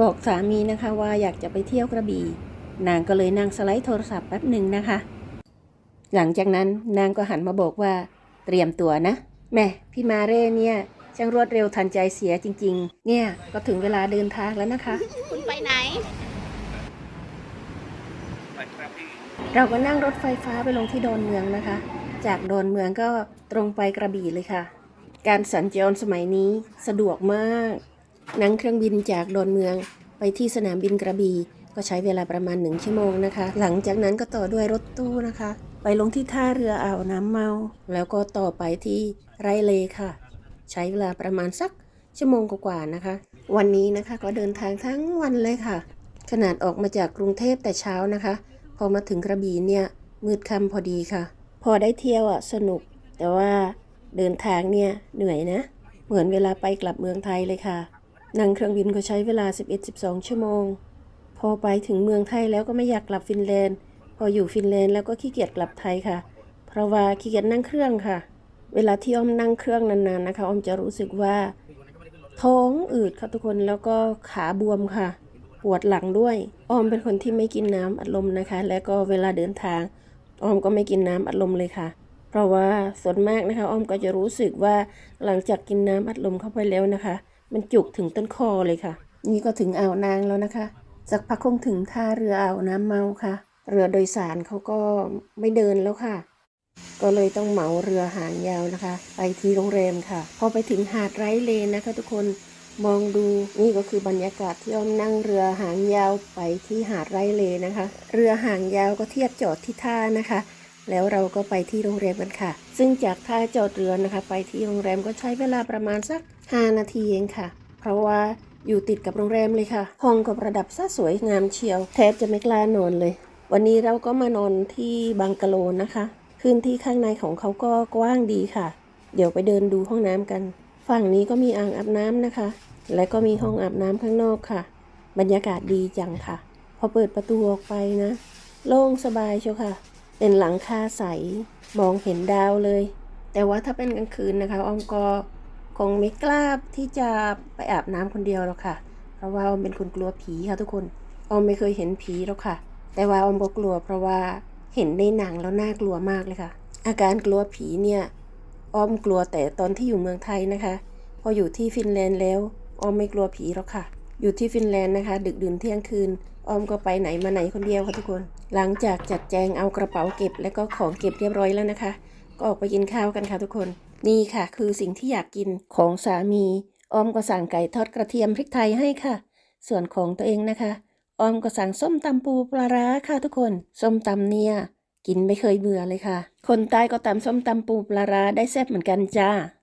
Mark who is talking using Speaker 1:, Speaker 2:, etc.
Speaker 1: บอกสามีนะคะว่าอยากจะไปเที่ยวกระบี่ นางก็เลยนั่งสไลด์โทรศัพท์แป๊บหนึ่งนะคะ หลังจากนั้นนางก็หันมาบอกว่าเตรียมตัวนะแม่พี่มาเร่เนี่ยช่างรวดเร็วทันใจเสียจริง ๆ เนี่ยก็ถึงเวลาเดินทางแล้วนะคะ
Speaker 2: คุณไปไหน
Speaker 1: เราก็นั่งรถไฟฟ้าไปลงที่ดอนเมืองนะคะ จากดอนเมืองก็ตรงไปกระบี่เลยค่ะ การสัญจรสมัยนี้สะดวกมาก นั่งเครื่องบินจากดอนเมืองไปที่สนามบินกระบี่ก็ใช้เวลาประมาณหนึ่งชั่วโมงนะคะ หลังจากนั้นก็ต่อด้วยรถตู้นะคะ ไปลงที่ท่าเรืออ่าวน้ำเมา แล้วก็ต่อไปที่ไรเลค่ะ ใช้เวลาประมาณสักชั่วโมงกว่าๆนะคะ วันนี้นะคะก็เดินทางทั้งวันเลยค่ะ ขนาดออกมาจากกรุงเทพแต่เช้านะคะ พอมาถึงกระบี่เนี่ยมืดค่ำพอดีค่ะ พอได้เที่ยวอะสนุก แต่ว่าเดินทางเนี่ยเหนื่อยนะ เหมือนเวลาไปกลับเมืองไทยเลยค่ะ นั่งเครื่องบินก็ใช้เวลา 11-12 ชั่วโมง พอไปถึงเมืองไทยแล้วก็ไม่อยากกลับฟินแลนด์ พออยู่ฟินแลนด์แล้วก็ขี้เกียจกลับไทยค่ะ เพราะว่าขี้เกียจนั่งเครื่องค่ะ เวลาที่อ้อมนั่งเครื่องนานๆนะคะอ้อมจะรู้สึกว่าท้องอืดค่ะทุกคนแล้วก็ขาบวมค่ะ ปวดหลังด้วยอ้อมเป็นคนที่ไม่กินน้ำอัดลมนะคะ แล้วก็เวลาเดินทางอ้อมก็ไม่กินน้ำอัดลมเลยค่ะ เพราะว่าส่วนมากนะคะอ้อมก็จะรู้สึกว่าหลังจากกินน้ำอัดลมเข้าไปแล้วนะคะ มันจุกถึงต้นคอเลยค่ะ นี่ก็ถึงอ่าวนางแล้วนะคะ สักพักคงถึงท่าเรืออ่าวน้ำเมาค่ะ เรือโดยสารเขาก็ไม่เดินแล้วค่ะ ก็เลยต้องเหมาเรือหางยาวนะคะ ไปที่โรงแรมค่ะ พอไปถึงหาดไรเลนนะคะ ทุกคนมองดูนี่ก็คือบรรยากาศที่อ้อมนั่งเรือหางยาวไปที่หาดไร่เลนะคะ เรือหางยาวก็เทียบจอดที่ท่านะคะ แล้วเราก็ไปที่โรงแรมกันค่ะ ซึ่งจากท่าจอดเรือนะคะ ไปที่โรงแรมก็ใช้เวลาประมาณสัก 5 นาทีเองค่ะ เพราะว่าอยู่ติดกับโรงแรมเลยค่ะ ห้องก็ประดับซะสวยงามเชียว แทบจะไม่กล้านอนเลย วันนี้เราก็มานอนที่บังกะโลนะคะพื้นที่ข้างในของเขาก็กว้างดีค่ะ เดี๋ยวไปเดินดูห้องน้ำกัน ฝั่งนี้ก็มีอ่างอาบน้ำนะคะ และก็มีห้องอาบน้ำข้างนอกค่ะ บรรยากาศดีจังค่ะ พอเปิดประตูออกไปนะ โล่งสบายเชียวค่ะ เป็นหลังคาใสมองเห็นดาวเลย แต่ว่าถ้าเป็นกลางคืนนะคะอ้อมก็คงไม่กล้าที่จะไปอาบน้ำคนเดียวหรอกค่ะ เพราะว่าอ้อมเป็นคนกลัวผีค่ะทุกคนอ้อมไม่เคยเห็นผีหรอกค่ะ แต่ว่าอ้อมก็กลัว เพราะว่าเห็นในหนังแล้วน่ากลัวมากเลยค่ะ อาการกลัวผีเนี่ยอ้อมกลัวแต่ตอนที่อยู่เมืองไทยนะคะ พออยู่ที่ฟินแลนด์แล้วอ้อมไม่กลัวผีหรอกค่ะ อยู่ที่ฟินแลนด์นะคะ ดึกดื่นเที่ยงคืนอ้อมก็ไปไหนมาไหนคนเดียวค่ะทุกคน หลังจากจัดแจงเอากระเป๋าเก็บ และก็ของเก็บเรียบร้อยแล้วนะคะ ก็ออกไปกินข้าวกันค่ะทุกคน นี่ค่ะ คือสิ่งที่อยากกินของสามีอ้อมก็สั่งไก่ทอดกระเทียมพริกไทยให้ค่ะ ส่วนของตัวเองนะคะ ออมก็สั่งส้มตำปูปลาร้าค่ะทุกคน ส้มตำเนี่ยกินไม่เคยเบื่อเลยค่ะ คนใต้ก็ตำส้มตำปูปลาร้าได้แซ่บเหมือนกันจ้า